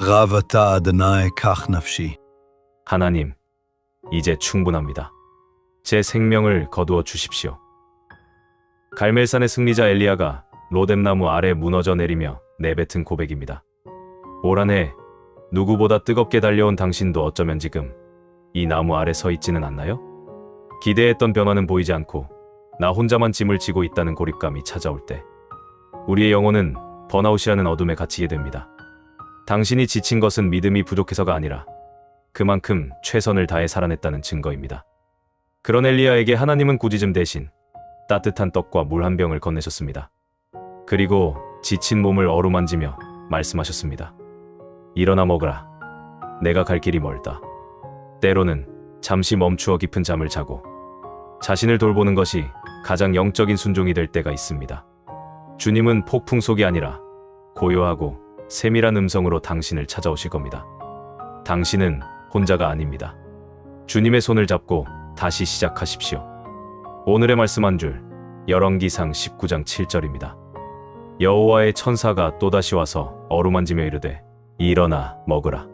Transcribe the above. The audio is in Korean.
רב אתה אדוני כך נפשי. 하나님, 이제 충분합니다. 제 생명을 거두어 주십시오. 갈멜산의 승리자 엘리야가 로뎀나무 아래 무너져 내리며 내뱉은 고백입니다. 올 한해 누구보다 뜨겁게 달려온 당신도 어쩌면 지금 이 나무 아래 서 있지는 않나요? 기대했던 변화는 보이지 않고 나 혼자만 짐을 지고 있다는 고립감이 찾아올 때 우리의 영혼은 번아웃이라는 어둠에 갇히게 됩니다. 당신이 지친 것은 믿음이 부족해서가 아니라 그만큼 최선을 다해 살아냈다는 증거입니다. 그런 엘리야에게 하나님은 꾸짖음 대신 따뜻한 떡과 물 한 병을 건네셨습니다. 그리고 지친 몸을 어루만지며 말씀하셨습니다. 일어나 먹으라. 내가 갈 길이 멀다. 때로는 잠시 멈추어 깊은 잠을 자고 자신을 돌보는 것이 가장 영적인 순종이 될 때가 있습니다. 주님은 폭풍 속이 아니라 고요하고 세밀한 음성으로 당신을 찾아오실 겁니다. 당신은 혼자가 아닙니다. 주님의 손을 잡고 다시 시작하십시오. 오늘의 말씀 한 줄, 열왕기상 19장 7절입니다. 여호와의 천사가 또다시 와서 어루만지며 이르되 일어나 먹으라.